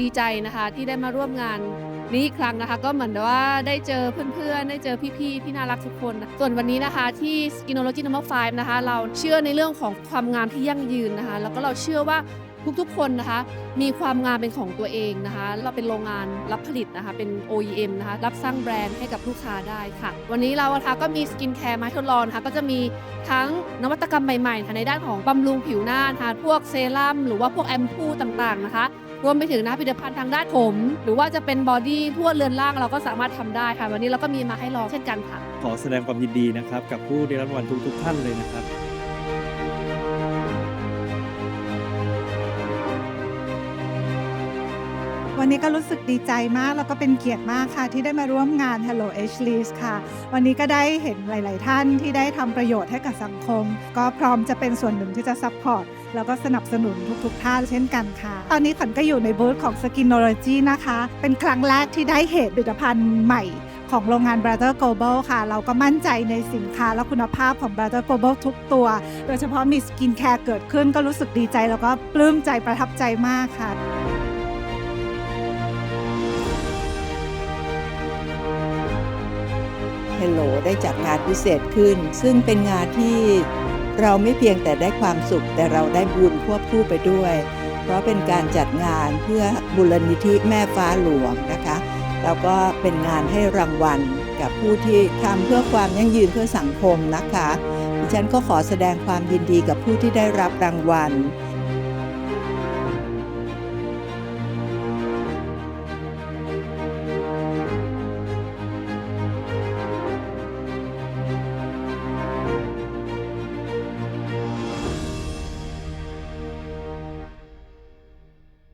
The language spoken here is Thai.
ดีใจนะคะที่ได้มาร่วมงานนี้อีกครั้งนะคะ ก็เหมือนว่าได้เจอเพื่อนๆ ได้เจอพี่ๆ ที่น่ารักทุกคนนะส่วนวันนี้นะคะที่ Skinology Number 5นะคะ เราเชื่อในเรื่องของความงามที่ยั่งยืนนะคะ แล้วก็เราเชื่อว่าทุกๆ คนนะคะ มีความงามเป็นของตัวเองนะคะ เราเป็นโรงงานรับผลิตนะคะ เป็น OEM นะคะ รับสร้างแบรนด์ให้กับลูกค้าได้ค่ะ วันนี้เรานะคะก็มีสกินแคร์มาทดลองนะคะก็จะมีทั้งนวัตกรรมใหม่ๆค่ะในด้านของบำรุงผิวหน้านะคะพวกเซรั่มหรือว่าพวกแอมพูต่างๆนะคะ รวมไปถึงนะผลิตภัณฑ์ทางด้านผม หรือว่าจะเป็นบอดี้ทั่วเรือนร่างเราก็สามารถทำได้ค่ะ วันนี้เราก็มีมาให้ลองเช่นกันค่ะ ขอแสดงความยินดีนะครับ กับผู้ได้รับรางวัลทุกๆท่านเลยนะครับวันนี้ก็รู้สึกดีใจมาก แล้วก็เป็นเกียรติมากค่ะ ที่ได้มาร่วมงาน Hello H List ค่ะ วันนี้ก็ได้เห็นหลาย ๆ ท่านที่ได้ทำประโยชน์ให้กับสังคม ก็พร้อมจะเป็นส่วนหนึ่งที่จะซัพพอร์ต แล้วก็สนับสนุนทุกๆท่านเช่นกันค่ะ ตอนนี้ขวัญก็อยู่ในบูธของ Skinology นะคะ เป็นครั้งแรกที่ได้เห็นผลิตภัณฑ์ใหม่ของโรงงาน Brother Global ค่ะ เราก็มั่นใจในสินค้าและคุณภาพของ Brother Global ทุกตัว โดยเฉพาะมีสกินแคร์เกิดขึ้นก็รู้สึกดีใจ แล้วก็ปลื้มใจประทับใจมากค่ะ Hello ได้จัดงานพิเศษขึ้น ซึ่งเป็นงานที่ เราไม่เพียงแต่ได้ความสุขแต่เราได้บุญควบคู่ไปด้วย เพราะเป็นการจัดงานเพื่อบุรณิธิแม่ฟ้าหลวงนะคะ แล้วก็เป็นงานให้รางวัลกับผู้ที่ทำเพื่อความยั่งยืนเพื่อสังคมนะคะ ดิฉันก็ขอแสดงความยินดีกับผู้ที่ได้รับรางวัล